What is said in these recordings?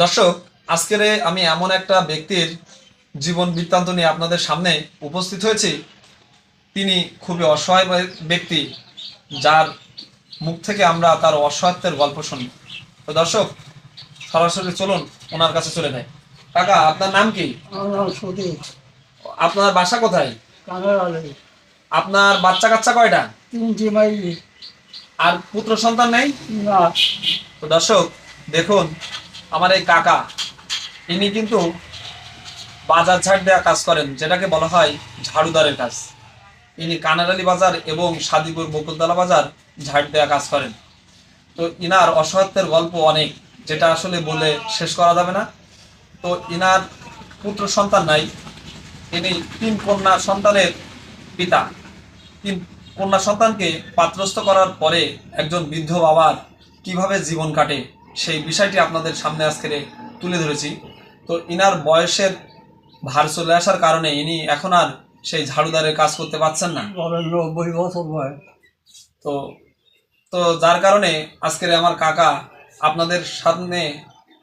দর্শক আজকের আমি এমন একটা ব্যক্তির জীবন বৃত্তান্ত নিয়ে আপনাদের সামনে উপস্থিত হয়েছি। তিনি খুবই অসহায় ব্যক্তি যার মুখ থেকে আমরা তার অসহায়ত্বের গল্প শুনি। তো দর্শক সরাসরি চলুন ওনার কাছে চলে যাই। কাকা আপনার নাম কি? আপনার বাসা কোথায়? আপনার বাচ্চা কাচ্চা কয়টা আর পুত্র সন্তান নেই? তো দর্শক দেখুন আমার এই কাকা, ইনি কিন্তু বাজার ঝাড় দেওয়া কাজ করেন, যেটাকে বলা হয় ঝাড়ুদারের কাজ। ইনি কানারালি বাজার এবং সাদিপুর বকুলতলা বাজার ঝাড় দেওয়া কাজ করেন। তো ইনার অসহায়ত্বের গল্প অনেক, যেটা আসলে বলে শেষ করা যাবে না। তো ইনার পুত্র সন্তান নাই, ইনি তিন কন্যা সন্তানের পিতা। তিন কন্যা সন্তানকে পাত্রস্থ করার পরে একজন বৃদ্ধ বাবার কীভাবে জীবন কাটে সেই বিষয়টি আপনাদের সামনে আজকে তুলে ধরেছি। তো ইনার বয়সের ভার চলে আসার কারণে ইনি এখন আর সেই ঝাড়ুদারের কাজ করতে পারছেন না। নব্বই বছর বয়স। তো তো যার কারণে আজকের আমার কাকা আপনাদের সামনে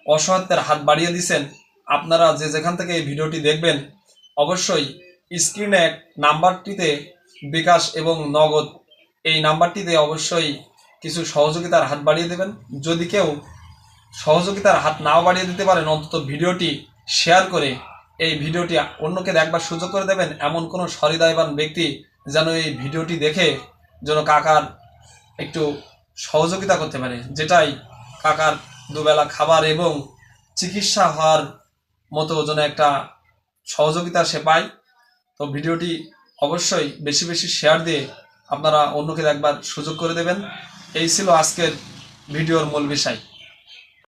অসহায়ত্বের হাত বাড়িয়ে দিছেন আপনারা যে যেখান থেকে এই ভিডিওটি দেখবেন অবশ্যই স্ক্রিনে নাম্বারটিতে বিকাশ এবং নগদ এই নাম্বারটিতে অবশ্যই কিছু সহযোগিতার হাত বাড়িয়ে দেবেন। যদি কেউ সহযোগিতার হাত নাও বাড়িয়ে দিতে পারেন। অন্তত ভিডিওটি শেয়ার করে এই ভিডিওটি অন্যকে দেখবার সুযোগ করে দেবেন। এমন কোনো সহৃদয়বান ব্যক্তি যেন এই ভিডিওটি দেখে যেন কাকার একটু সহযোগিতা করতে পারে। যেটাই কাকার দুবেলা খাবার এবং চিকিৎসা হওয়ার মতো যেন একটা সহযোগিতা সে পায়। তো ভিডিওটি অবশ্যই বেশি বেশি শেয়ার দিয়ে আপনারা অন্যকে দেখবার সুযোগ করে দেবেন। এই ছিল আজকের ভিডিওর মূল বিষয়।